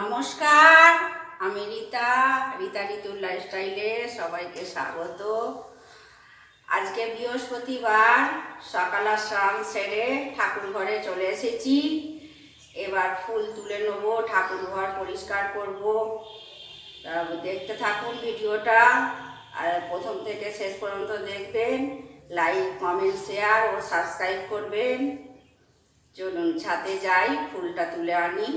নমস্কার, আমি রীতা রীতা ঋতুর লাইফস্টাইলে সবাইকে স্বাগত। আজকে বৃহস্পতিবার, সকাল স্নান সেরে ঠাকুর ঘরে চলে এসেছি। এবার ফুল তুলে নেব ঠাকুর ঘর পরিষ্কার করব। দেখতে থাকুন ভিডিওটা, আর প্রথম থেকে শেষ পর্যন্ত দেখবেন লাইক কমেন্ট শেয়ার ও সাবস্ক্রাইব করবেন। চলুন ছাদে যাই, ফুলটা তুলে আনি।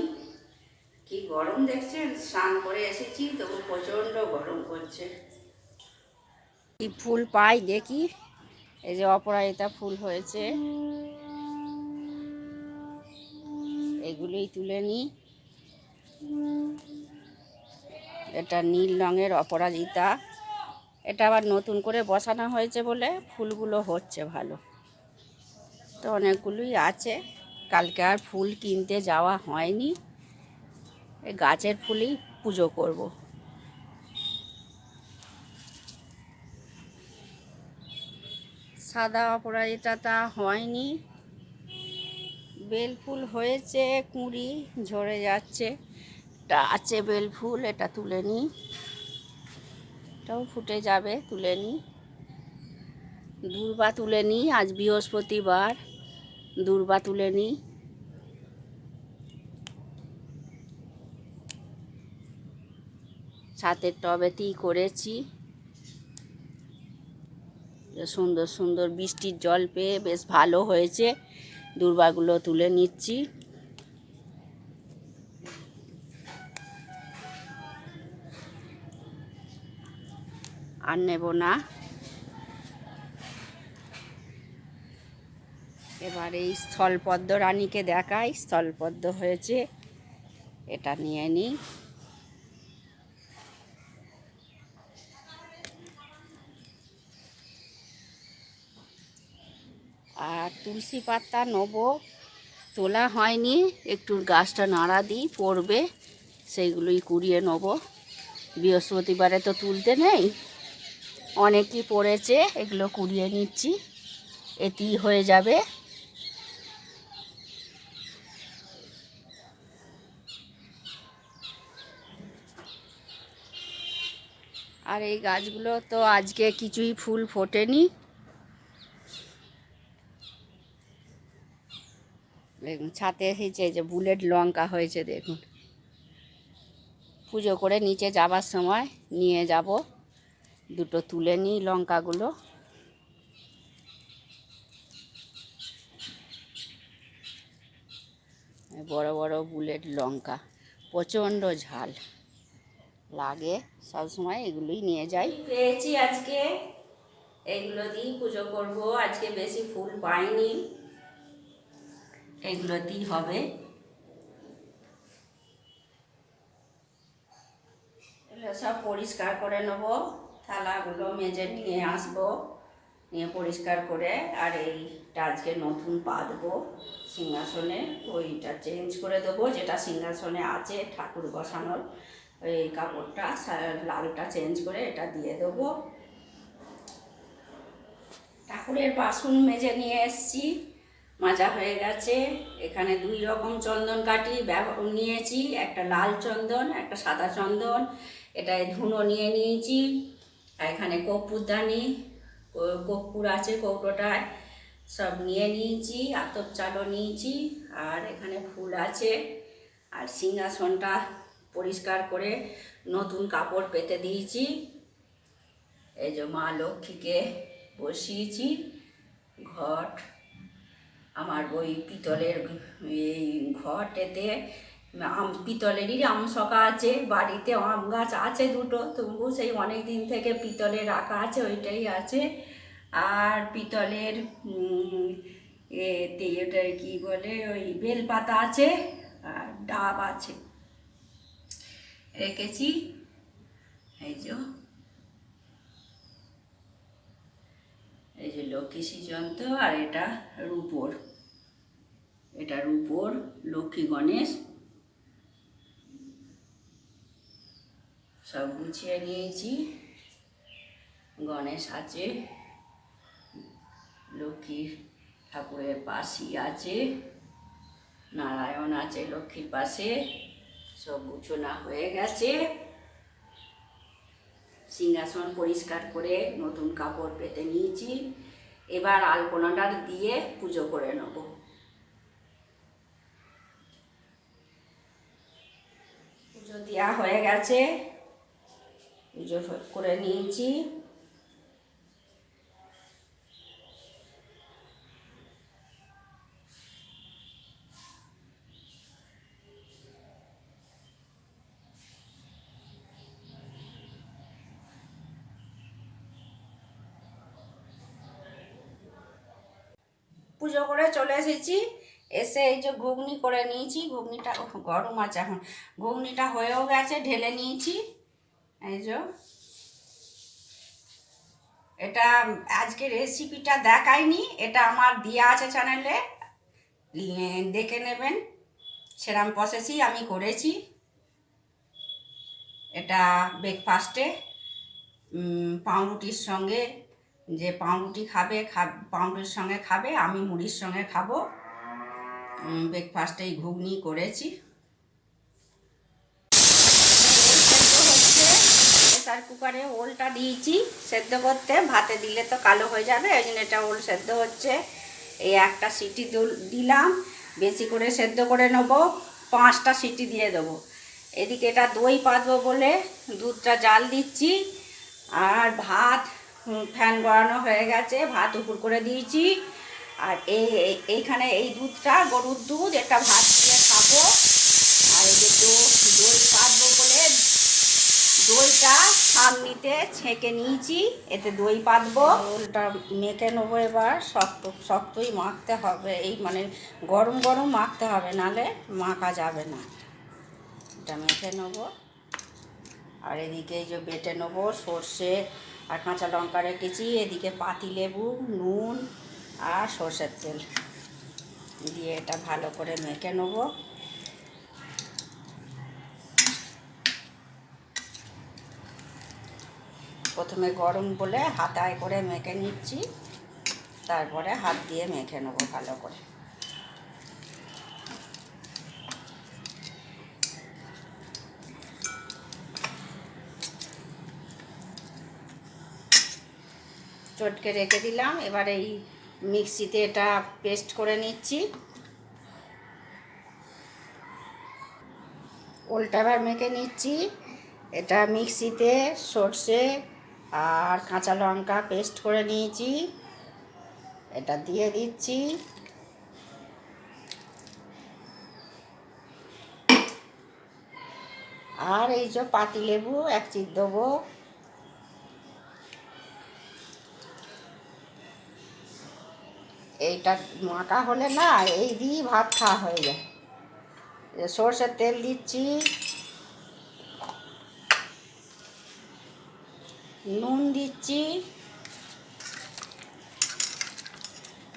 কি গরম দেখছেন? স্নান করে এসেছি, তবু প্রচণ্ড গরম করছে কি ফুল পাই দেখি। এই যে অপরাজিতা ফুল হয়েছে। এগুলোই তুলে নিই। এটা নীল রঙের অপরাজিতা। এটা আবার নতুন করে বসানো হয়েছে বলে ফুলগুলো হচ্ছে ভালো। তো অনেকগুলোই আছে। কালকে আর ফুল কিনতে যাওয়া হয়নি। এই গাছের ফুলই পুজো করব। সাদা অপরাজিতাটা হয়নি। বেল ফুল হয়েছে, কুঁড়ি ঝরে যাচ্ছে। এটা আছে বেল ফুল, এটা তুলে নিই এটাও ফুটে যাবে, তুলে নিই দূর্বা তুলে নিই আজ বৃহস্পতিবার। দূর্বা তুলে নিই ছাতের টবেতেই করেছি। সুন্দর সুন্দর বৃষ্টির জল পেয়ে বেশ ভালো হয়েছে। দুর্বাগুলো তুলে নিচ্ছি। আর নেব না। এবার এই স্থলপদ্ম রানীকে দেখাই। স্থলপদ্ম হয়েছে, এটা নিয়ে নিই। আর তুলসী পাতা নেব। তোলা হয়নি, একটু গাছটা নাড়া দিই, পড়বে, সেইগুলোই কুড়িয়ে নেব। বৃহস্পতিবারে তো তুলতে নেই, অনেকই পড়েছে, এগুলো কুড়িয়ে নিচ্ছি এটি হয়ে যাবে। আর এই গাছগুলো তো আজকে কিছুই ফুল ফোটেনি দেখুন, ছাতে এসেছে যে বুলেট লঙ্কা হয়েছে, দেখুন। পুজো করে নিচে যাবার সময় নিয়ে যাব। দুটো তুলে নিই লঙ্কাগুলো। বড় বড় বুলেট লঙ্কা, প্রচণ্ড ঝাল লাগে। সব সময় এগুলোই নিয়ে যাই। পেয়েছি আজকে। এগুলো দিয়েই পুজো করব। আজকে বেশি ফুল পাইনি। এগুলোতেই হবে। এগুলো সব পরিষ্কার করে নেব, থালাগুলো মেজে নিয়ে আসব, নিয়ে পরিষ্কার করে, আর এইটা আজকে নতুন পা দেবো সিংহাসনে, ওইটা চেঞ্জ করে দেবো, যেটা সিংহাসনে আছে ঠাকুর বসানোর ওই কাপড়টা লালটা চেঞ্জ করে এটা দিয়ে দেবো। ঠাকুরের বাসন মেজে নিয়ে এসছি। মাজা হয়ে গেছে। এখানে দুই রকম চন্দন ব্যবহার নিয়েছি। একটা লাল চন্দন, একটা সাদা চন্দন। এটায় ধুনো নিয়ে নিয়েছি। আর এখানে কর্পূরদানি কর্পূর আছে কৌটোটায়। সব নিয়ে নিয়েছি, আতপ চালও নিয়েছি। আর এখানে ফুল আছে। আর সিংহাসনটা পরিষ্কার করে নতুন কাপড় পেতে দিয়েছি। এই যে মা লক্ষ্মীকে বসিয়েছি। ঘট আমার ওই পিতলের এই ঘটেতে আম, পিতলেরই আম শকা আছে, বাড়িতে আম গাছ আছে দুটো তবু সেই অনেক দিন থেকে পিতলের রাখা আছে, ওইটাই আছে। আর পিতলের এতে ওটা কী বলে, ওই বেলপাতা আছে, আর ডাব আছে। রেখেছি। এই যে এই যে লক্ষ্মী শ্রীযন্ত্র আর এটা রূপোর। এটা উপর লক্ষ্মী গণেশ সব গুছিয়ে নিয়েছি। গণেশ আছে, লক্ষ্মী ঠাকুরের পাশি আছে, নারায়ণ আছে লক্ষ্মীর পাশে, সব গুছনা হয়ে গেছে। সিংহাসন পরিষ্কার করে নতুন কাপড় পেতে নিয়েছি। এবার আলপনাটা দিয়ে পুজো করে নেব। পুজো দেওয়া হয়ে গেছে। পুজো করে নিয়েছি। পুজো করে চলে এসেছি। এসে এই যে ঘুগনি করে নিয়েছি, ঘুগনিটা গরম আছে এখন। ঘুগনিটা হয়েও গেছে, ঢেলে নিয়েছি। এই যে। এটা আজকে রেসিপিটা দেখাইনি, এটা আমার দেওয়া আছে চ্যানেলে দেখে নেবেন। সেরাম প্রসেসই আমি করেছি। এটা ব্রেকফাস্টে পাউরুটির সঙ্গে যে পাউরুটি খাবে খা পাউরুটির সঙ্গে খাবে, আমি মুড়ির সঙ্গে খাব। ব্রেকফাস্টে এই ঘুগনি করেছি। প্রেসার কুকারে ওলটা দিয়েছি, সেদ্ধ করতে। ভাতে দিলে তো কালো হয়ে যাবে ওই জন্য এটা ওল সেদ্ধ হচ্ছে। এই একটা সিটি দুল- দিলাম, বেশি করে সেদ্ধ করে নেব, পাঁচটা সিটি দিয়ে দেবো। এদিকে এটা দই পাতবো বলে দুধটা জাল দিচ্ছি, আর ভাত ফ্যান গড়ানো হয়ে গেছে, ভাত উপর করে দিয়েছি। আর এই, এই- এইখানে এই দুধটা, গরুর দুধ এটা ভাত দিয়ে খাব। আর এই যে দো- দই পাতবো বলে দইটা সামনিতে ছেঁকে নিয়েছি, এতে দই পাতবো। ওলটা মেখে নেব এবার, শক্ত, শক্তই মাখতে হবে। এই মানে গরম গরম মাখতে হবে, নালে মাখা যাবে না। এটা মেখে নেব। আর এদিকে এই যে বেটে নেব সর্ষে আর কাঁচা লঙ্কা রেখেছি এদিকে পাতি লেবু নুন আর সর্ষের তেল দিয়ে এটা ভালো করে মেখে নেব। প্রথমে গরম বলে হাতায় করে মেখে নিচ্ছি, তারপরে হাত দিয়ে মেখে নেব ভালো করে। চটকে রেখে দিলাম, এবার এই মিক্সিতে এটা পেস্ট করে নিচ্ছি। ওলটা এবার মেখে নিচ্ছি। এটা মিক্সিতে সর্ষে আর কাঁচা লঙ্কা পেস্ট করে নিয়েছি। এটা দিয়ে দিচ্ছি। আর এই যে পাতিলেবু এক চিপ দেবো। এইটা মাখা হলে না, এই দিয়েই ভাত খাওয়া হয়ে যায়। সর্ষের তেল দিচ্ছি। নুন দিচ্ছি।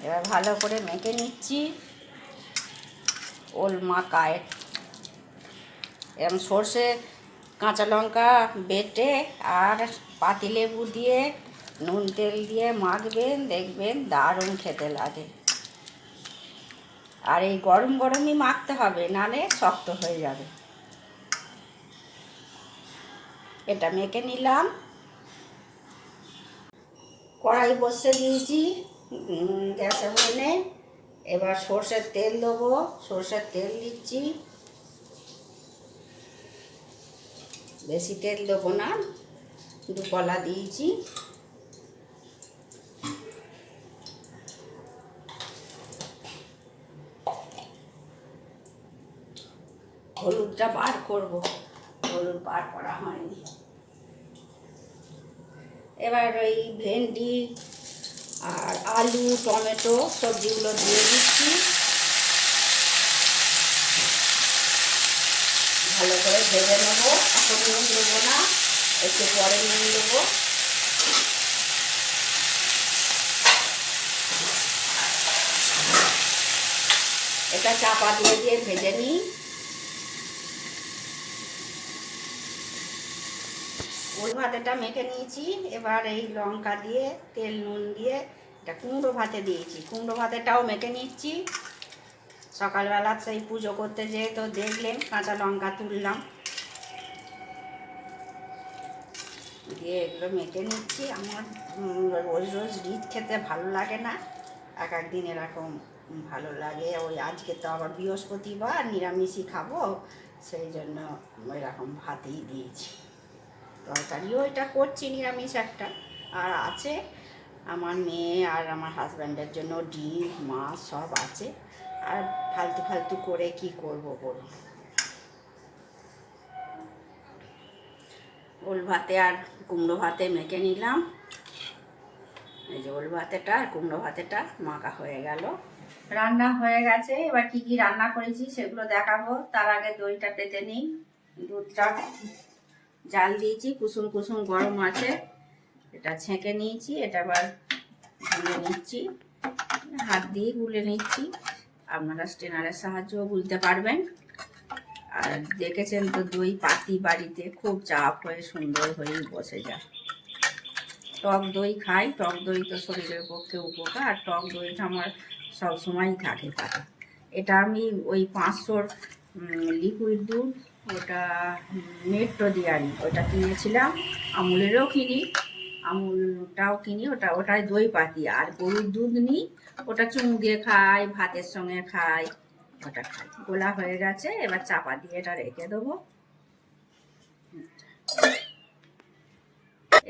এবার ভালো করে মেখে নিচ্ছি। ওল মাখায়। এরকম সর্ষে, কাঁচা লঙ্কা বেটে আর পাতিলেবু দিয়ে নুন তেল দিয়ে মাখবেন, দেখবেন দারুণ খেতে লাগে। আর এই গরম গরমই মাখতে হবে, নালে শক্ত হয়ে যাবে। এটা মেখে নিলাম। কড়াই বসে দিয়েছি গ্যাসে মনে এবার সর্ষের তেল দেবো, সর্ষের তেল দিচ্ছি। বেশি তেল দেবো না দু কলা দিয়েছি। হলুদটা বার করব। হলুদ বার করা হয়নি। এবার ওই ভেন্ডি আর আলু, টমেটো সবজিগুলো দিয়ে দিচ্ছি। ভালো করে ভেজে নেব। এখন নুন দেবো না, একটু পরে নুন দেবো। এটা চাপা দিয়ে দিয়ে ভেজে নিই। ওল ভাতেটা মেখে নিয়েছি। এবার এই লঙ্কা দিয়ে, তেল, নুন দিয়ে এটা কুমড়ো ভাতে দিয়েছি। কুমড়ো ভাতেটাও মেখে নিচ্ছি। সকালবেলা সেই পুজো করতে যেয়ে তো দেখলেন, কাঁচা লঙ্কা তুললাম। দিয়ে এগুলো মেখে নিচ্ছি। আমার রোজ রোজ রিচ খেতে ভালো লাগে না। এক একদিন এরকম ভালো লাগে। ওই আজকে তো আবার বৃহস্পতিবার, নিরামিষই খাব। সেই জন্য এরকম ভাতেই দিয়েছি। তরকারিও এটা করছি নিরামিষ একটা। আর আছে আমার মেয়ে আর আমার হাজব্যান্ডের জন্য ডিম, মাছ সব আছে। আর ফালতু ফালতু করে কি করব বলুন? ওল ভাতে আর কুমড়ো ভাতে মেখে নিলাম। এই যে ওল ভাতেটা আর কুমড়ো ভাতেটা মাখা হয়ে গেল। রান্না হয়ে গেছে। এবার কি কি রান্না করেছি সেগুলো দেখাবো। তার আগে দইটা পেতে নিই। দুধটা জাল দিয়েছি, কুসুম কুসুম গরম আছে। এটা ছেঁকে নিয়েছি, এটা আবার গুলে নিচ্ছি। হাত দিয়ে গুলে নিচ্ছি। আপনারা স্টেনারের সাহায্যও গুলতে পারবেন। আর দেখেছেন তো দই পাতি বাড়িতে খুব চাপ হয়ে সুন্দর হয়েই বসে যায়। টক দই খাই, টক দই তো শরীরের পক্ষে উপকার, আর টক দইটা আমার সবসময়ই থাকে, পাতা। এটা আমি ওই পাঁচশোর লিকুইড দুধ ওটা মেট্রো দিয়ারি, ওটা কিনেছিলাম, আমুলেরও কিনি, আমুলটাও কিনি, ওটা, ওটাই দই পাতি আর গরুর দুধ নিই, ওটা চুন দিয়ে খাই, ভাতের সঙ্গে খাই, ওটা খাই। গোলা হয়ে গেছে, এবার চাপা দিয়ে এটা রেখে দেবো।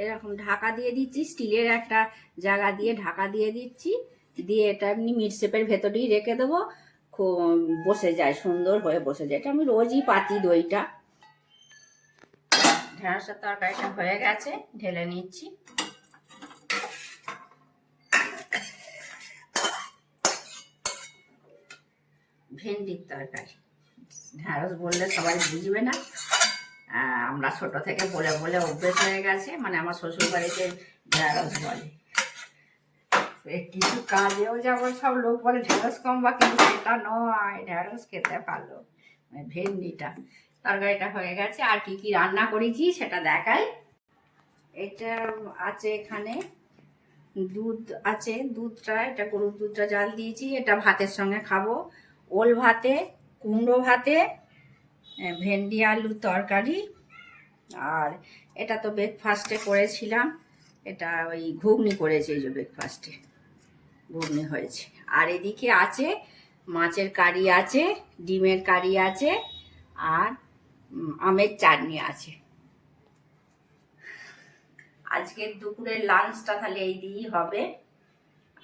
এরকম ঢাকা দিয়ে দিচ্ছি, স্টিলের একটা জায়গা দিয়ে ঢাকা দিয়ে দিচ্ছি, দিয়ে এটা এমনি মিট শেপের ভেতরেই রেখে দেবো। বসে যায়, সুন্দর হয়ে বসে যায়। এটা আমি রোজই পাতি দইটা। ঢেঁড়সের তরকারিটা হয়ে গেছে, ঢেলে নিচ্ছি। ভেন্ডির তরকারি। ঢেঁড়স বললে সবাই বুঝবে না। আমরা ছোট থেকে বলে বলে অভ্যেস হয়ে গেছে। মানে আমার শ্বশুর বাড়িতে ঢেঁড়স বলে। কিছু কাজেও যেমন সব লোক বলে ঢেঁড়স বা কিন্তু সেটা নয়। ঢেঁড়স খেতে ভালো। মানে ভেন্ডিটা, তরকারিটা হয়ে গেছে। আর কি কি রান্না করেছি সেটা দেখাই। এটা আছে এখানে দুধ আছে। দুধটা, এটা গরুর দুধটা জাল দিয়েছি। এটা ভাতের সঙ্গে খাব। ওল ভাতে, কুমড়ো ভাতে ভেন্ডি আলুর তরকারি। আর এটা তো ব্রেকফাস্টে করেছিলাম। এটা ওই ঘুগনি করেছে এই যে ব্রেকফাস্টে ঘুগনি হয়েছে। আর এদিকে আছে, মাছের কারি আছে, ডিমের কারি আছে, আর আমের চাটনি আছে। আজকের দুপুরের লাঞ্চটা তাহলে এই দিয়েই হবে।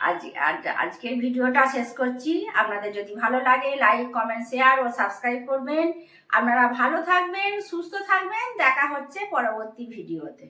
আজ আজ, আজকের ভিডিওটা শেষ করছি। আপনাদের যদি ভালো লাগে লাইক কমেন্ট শেয়ার ও সাবস্ক্রাইব করবেন। আপনারা ভালো থাকবেন, সুস্থ থাকবেন। দেখা হচ্ছে পরবর্তী ভিডিওতে।